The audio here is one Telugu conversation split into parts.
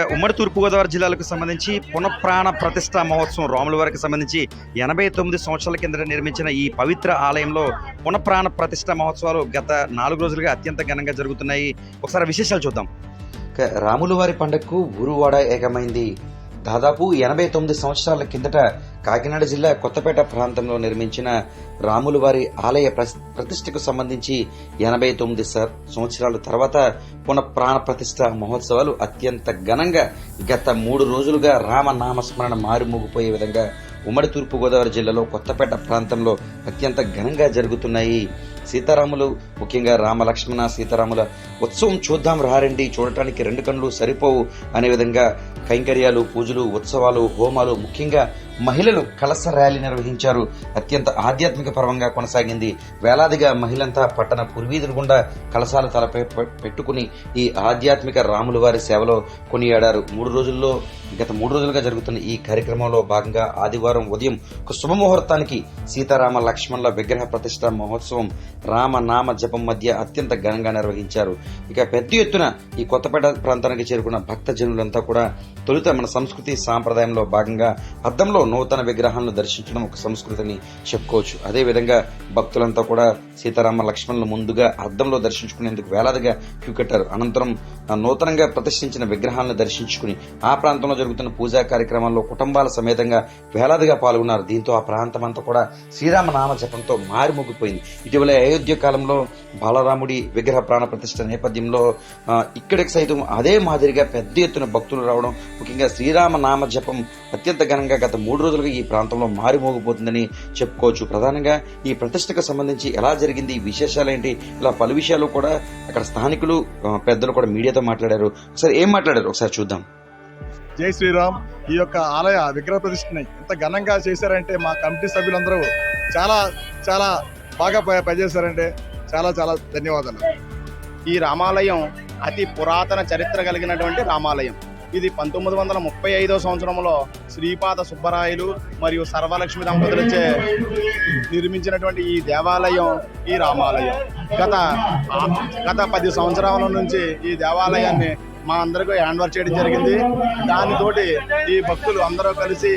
ఇక ఉమ్మడి తూర్పుగోదావరి జిల్లాలకు సంబంధించి పునఃప్రాణ ప్రతిష్ట మహోత్సవం రాముల వారికి సంబంధించి ఎనభై తొమ్మిది సంవత్సరాల కిందట నిర్మించిన ఈ పవిత్ర ఆలయంలో పునఃప్రాణ ప్రతిష్ట మహోత్సవాలు గత నాలుగు రోజులుగా అత్యంత ఘనంగా జరుగుతున్నాయి. ఒకసారి విశేషాలు చూద్దాం. రాములవారి పండుగకు ఊరువాడ ఏకమైంది. దాదాపు ఎనభై తొమ్మిది సంవత్సరాల కిందట కాకినాడ జిల్లా కొత్తపేట ప్రాంతంలో నిర్మించిన రాములవారి ఆలయ ప్రతిష్టకు సంబంధించి ఎనభై తొమ్మిది సంవత్సరాల తర్వాత పునః ప్రాణ ప్రతిష్ట మహోత్సవాలు అత్యంత ఘనంగా గత మూడు రోజులుగా రామనామస్మరణ మారుమోగిపోయే విధంగా ఉమ్మడి తూర్పుగోదావరి జిల్లాలో కొత్తపేట ప్రాంతంలో అత్యంత ఘనంగా జరుగుతున్నాయి. సీతారాములు ముఖ్యంగా రామలక్ష్మణ సీతారాముల ఉత్సవం చూద్దాం రారండి. చూడటానికి రెండు కళ్ళు సరిపోవు అనే విధంగా కైంకర్యాలు పూజలు ఉత్సవాలు హోమాలు ముఖ్యంగా మహిళలు కలస ర్యాలీ నిర్వహించారు. అత్యంత ఆధ్యాత్మిక పర్వంగా కొనసాగింది. వేలాదిగా మహిళంతా పట్టణ పూర్వీధుల గుండా కలసాల తలపై పెట్టుకుని ఈ ఆధ్యాత్మిక రాముల వారి సేవలో కొనియాడారు. మూడు రోజుల్లో గత మూడు రోజులుగా జరుగుతున్న ఈ కార్యక్రమంలో భాగంగా ఆదివారం ఉదయం ఒక శుభముహూర్తానికి సీతారామ లక్ష్మణుల విగ్రహ ప్రతిష్ట మహోత్సవం రామ నామ జపం మధ్య అత్యంత ఘనంగా నిర్వహించారు. ఇక పెద్ద ఎత్తున ఈ కొత్తపేట ప్రాంతానికి చేరుకున్న భక్త జనులంతా కూడా తొలుత మన సంస్కృతి సాంప్రదాయంలో భాగంగా అద్దంలో నూతన విగ్రహాలను దర్శించడం ఒక సంస్కృతిని చెప్పుకోవచ్చు. అదే విధంగా భక్తులంతా కూడా సీతారామ లక్ష్మణులు ముందుగా అద్దంలో దర్శించుకునేందుకు వేలాదిగా క్యూ కట్టారు. అనంతరం నూతనంగా ప్రతిష్ఠించిన విగ్రహాలను దర్శించుకుని ఆ ప్రాంతంలో జరుగుతున్న పూజా కార్యక్రమాల్లో కుటుంబాల సమేతంగా వేలాదిగా పాల్గొన్నారు. దీంతో ఆ ప్రాంతం అంతా కూడా శ్రీరామ నామ జపంతో మారుమోగిపోయింది. ఇటీవల అయోధ్య కాలంలో బాలరాముడి విగ్రహ ప్రాణ ప్రతిష్ఠ నేపథ్యంలో ఇక్కడికి సైతం అదే మాదిరిగా పెద్ద ఎత్తున భక్తులు రావడం ముఖ్యంగా శ్రీరామ నామ జపం అత్యంత ఘనంగా గత మూడు రోజులుగా ఈ ప్రాంతంలో మారుమోగిపోతుందని చెప్పుకోవచ్చు. ప్రధానంగా ఈ ప్రతిష్టకు సంబంధించి ఎలా జరిగింది ఈ విశేషాలేంటి ఇలా పలు విషయాలు కూడా అక్కడ స్థానికులు పెద్దలు కూడా మీడియాతో మాట్లాడారు. ఒకసారి ఏం మాట్లాడారు? ఒకసారి చూద్దాం. జై శ్రీరామ్. ఈ యొక్క ఆలయ విగ్రహ ప్రతిష్టని ఎంత ఘనంగా చేశారంటే మా కమిటీ సభ్యులందరూ చాలా చాలా బాగా ప- పనిచేశారంటే చాలా చాలా ధన్యవాదాలు. ఈ రామాలయం అతి పురాతన చరిత్ర కలిగినటువంటి రామాలయం. ఇది పంతొమ్మిది వందల ముప్పై ఐదో సంవత్సరంలో శ్రీపాద సుబ్బరాయలు మరియు సర్వలక్ష్మి దంపతులచే నిర్మించినటువంటి ఈ దేవాలయం ఈ రామాలయం. గత గత పది సంవత్సరాల నుంచి ఈ దేవాలయాన్ని మా అందరికీ హ్యాండ్ ఓవర్ చేయడం జరిగింది. దానితోటి ఈ భక్తులు అందరూ కలిసి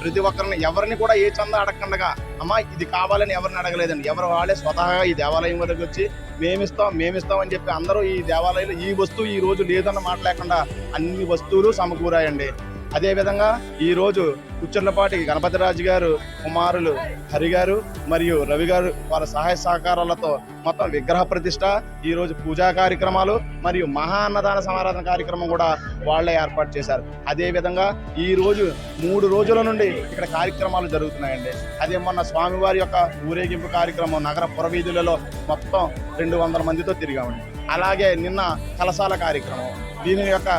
ప్రతి ఒక్కరిని ఎవరిని కూడా ఏ చందా అడగకుండా అమ్మా ఇది కావాలని ఎవరిని అడగలేదండి. ఎవరు వాళ్ళే స్వతహాగా ఈ దేవాలయం వరకు వచ్చి మేమిస్తాం మేమిస్తాం అని చెప్పి అందరూ ఈ దేవాలయంలో ఈ వస్తువు ఈ రోజు లేదన్న మాట లేకుండా అన్ని వస్తువులు సమకూరాయండి. అదేవిధంగా ఈరోజు రోజు గణపతిరాజు గారు కుమారులు హరి గారు మరియు రవి గారు వారి సహాయ సహకారాలతో మొత్తం విగ్రహ ప్రతిష్ట ఈరోజు పూజా కార్యక్రమాలు మరియు మహా అన్నదాన సమారాధన కార్యక్రమం కూడా వాళ్ళే ఏర్పాటు చేశారు. అదేవిధంగా ఈరోజు మూడు రోజుల నుండి ఇక్కడ కార్యక్రమాలు జరుగుతున్నాయండి. అదే మొన్న స్వామివారి యొక్క ఊరేగింపు కార్యక్రమం నగర పురవీధులలో మొత్తం రెండు వందల మందితో తిరిగామండి. అలాగే నిన్న కలసాల కార్యక్రమం. దీని యొక్క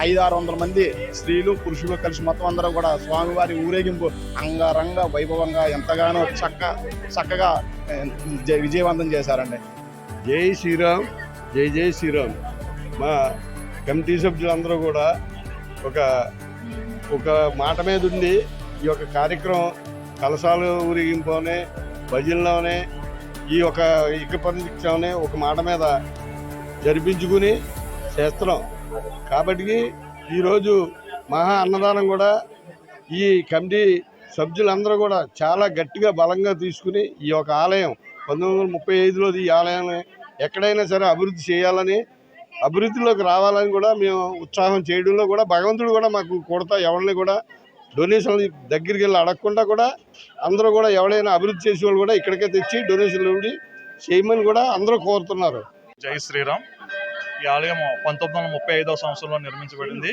ఐదు ఆరు వందల మంది స్త్రీలు పురుషులు కలిసి మొత్తం అందరూ కూడా స్వామివారి ఊరేగింపు అంగరంగ వైభవంగా ఎంతగానో చక్క చక్కగా జ- విజయవంతం చేశారండి. జై శ్రీరామ్ జై జై శ్రీరామ్. మా కమిటీ సభ్యులందరూ కూడా ఒక ఒక మాట మీద ఉండి ఈ యొక్క కార్యక్రమం కలసాలు ఊరేగింపులోనే భజనలోనే ఈ యొక్క ఇక పరిచయంలోనే ఒక మాట మీద జరిపించుకుని చేస్తున్నాం. కాబట్టి ఈరోజు మహా అన్నదానం కూడా ఈ కమిటీ సభ్యులందరూ కూడా చాలా గట్టిగా బలంగా తీసుకుని ఈ యొక్క ఆలయం పంతొమ్మిది వందల ముప్పై ఐదులో ఈ ఆలయాన్ని ఎక్కడైనా సరే అభివృద్ధి చేయాలని అభివృద్ధిలోకి రావాలని కూడా మేము ఉత్సాహం చేయడంలో కూడా భగవంతుడు కూడా మాకు కొడతా ఎవరిని కూడా డొనేషన్లు దగ్గరికి వెళ్ళి అడగకుండా కూడా అందరూ కూడా ఎవరైనా అభివృద్ధి చేసే వాళ్ళు కూడా ఇక్కడికే తెచ్చి డొనేషన్లు ఇవ్వడి చేయమని కూడా అందరూ కోరుతున్నారు. జై శ్రీరామ్. ఈ ఆలయం పంతొమ్మిది వందల ముప్పై ఐదవ సంవత్సరంలో నిర్మించబడింది.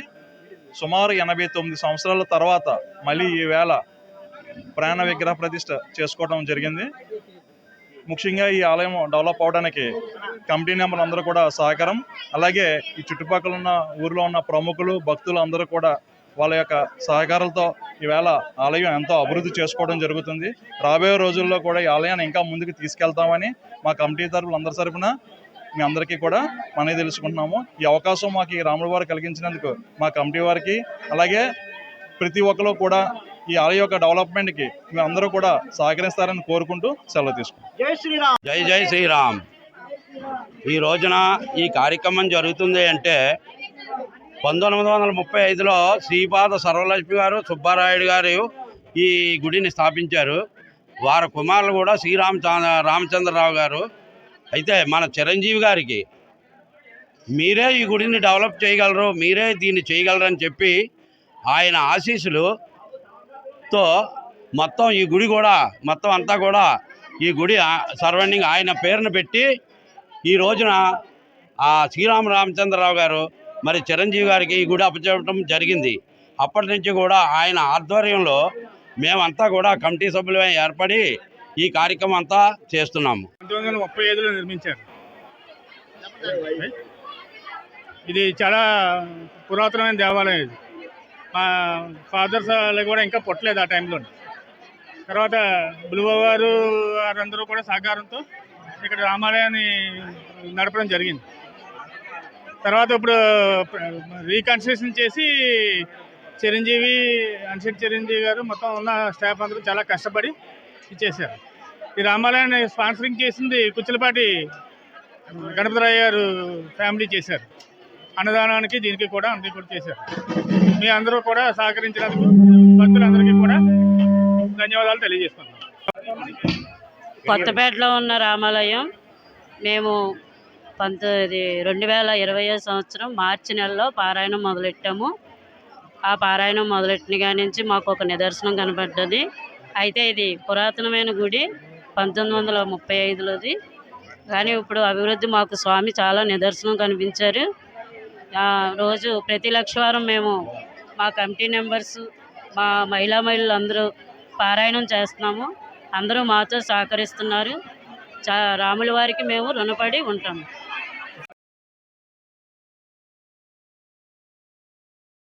సుమారు ఎనభై తొమ్మిది సంవత్సరాల తర్వాత మళ్ళీ ఈవేళ ప్రాణ విగ్రహ ప్రతిష్ట చేసుకోవడం జరిగింది. ముఖ్యంగా ఈ ఆలయం డెవలప్ అవడానికి కమిటీ నెంబర్ అందరూ కూడా సహకారం. అలాగే ఈ చుట్టుపక్కల ఉన్న ఊరిలో ఉన్న ప్రముఖులు భక్తులు అందరూ కూడా వాళ్ళ యొక్క సహకారాలతో ఈవేళ ఆలయం ఎంతో అభివృద్ధి చేసుకోవడం జరుగుతుంది. రాబోయే రోజుల్లో కూడా ఈ ఆలయాన్ని ఇంకా ముందుకు తీసుకెళ్తామని మా కమిటీ తరపున అందరి తరఫున మీ అందరికీ కూడా మనకి తెలుసుకుంటున్నాము. ఈ అవకాశం మాకు ఈ రాముల వారు కలిగించినందుకు మా కమిటీ వారికి అలాగే ప్రతి ఒక్కరు కూడా ఈ ఆలయ యొక్క డెవలప్మెంట్కి మీ అందరూ కూడా సహకరిస్తారని కోరుకుంటూ సెలవు తీసుకుంటాం జై జై శ్రీరామ్. ఈ రోజున ఈ కార్యక్రమం జరుగుతుంది అంటే పంతొమ్మిది వందల ముప్పై ఐదులో శ్రీపాద సర్వలక్ష్మి గారు సుబ్బారాయుడు గారు ఈ గుడిని స్థాపించారు. వారి కుమారులు కూడా శ్రీరామ రామచంద్రరావు గారు. అయితే మన చిరంజీవి గారికి మీరే ఈ గుడిని డెవలప్ చేయగలరు మీరే దీన్ని చేయగలరు అని చెప్పి ఆయన ఆశీస్సులుతో మొత్తం ఈ గుడి కూడా మొత్తం అంతా కూడా ఈ గుడి సర్వెండింగ్ ఆయన పేరును పెట్టి ఈ రోజున ఆ శ్రీరామ రామచంద్రరావు గారు మరి చిరంజీవి గారికి ఈ గుడి అప్పచెప్పడం జరిగింది. అప్పటి నుంచి కూడా ఆయన ఆధ్వర్యంలో మేమంతా కూడా కమిటీ సభ్యులమే ఏర్పడి ఈ కార్యక్రమం అంతా చేస్తున్నాము ముప్పై ఐదులో నిర్మించారు. ఇది చాలా పురాతనమైన దేవాలయం ఇది. మా ఫాదర్స్ వాళ్ళు కూడా ఇంకా పుట్టలేదు ఆ టైంలో. తర్వాత బులువవారు వారందరూ కూడా సహకారంతో ఇక్కడ రామాలయాన్ని నడపడం జరిగింది. తర్వాత ఇప్పుడు రీకన్స్ట్రక్షన్ చేసి చిరంజీవి అన్షెట్ చిరంజీవి గారు మొత్తం ఉన్న స్టాఫ్ అందరూ చాలా కష్టపడి ఇచ్చేశారు. ఈ రామాలయాన్ని స్పాన్సరింగ్ చేసింది కుచ్చలపాటి గణపతిరావు గారు ఫ్యామిలీ చేశారు. అన్నదానానికి దీనికి కూడా అందరికీ కూడా చేశారు. మీ అందరూ కూడా సహకరించినందుకు భక్తులందరికీ కూడా ధన్యవాదాలు తెలియజేస్తున్నాం కొత్తపేటలో ఉన్న రామాలయం మేము పంతొమ్మిది రెండు వేల ఇరవై సంవత్సరం మార్చి నెలలో పారాయణం మొదలెట్టాము. ఆ పారాయణం మొదలెట్టిన నుంచి మాకు ఒక నిదర్శనం కనపడ్డది. అయితే ఇది పురాతనమైన గుడి పంతొమ్మిది వందల ముప్పై ఐదులోది. కానీ ఇప్పుడు అభివృద్ధి మాకు స్వామి చాలా నిదర్శనం కనిపించారు. రోజు ప్రతి లక్షవారం మేము మా కమిటీ మెంబర్స్ మా మహిళా మహిళలు అందరూ పారాయణం చేస్తున్నాము. అందరూ మాతో సహకరిస్తున్నారు. చా రాముల వారికి మేము రుణపడి ఉంటాము.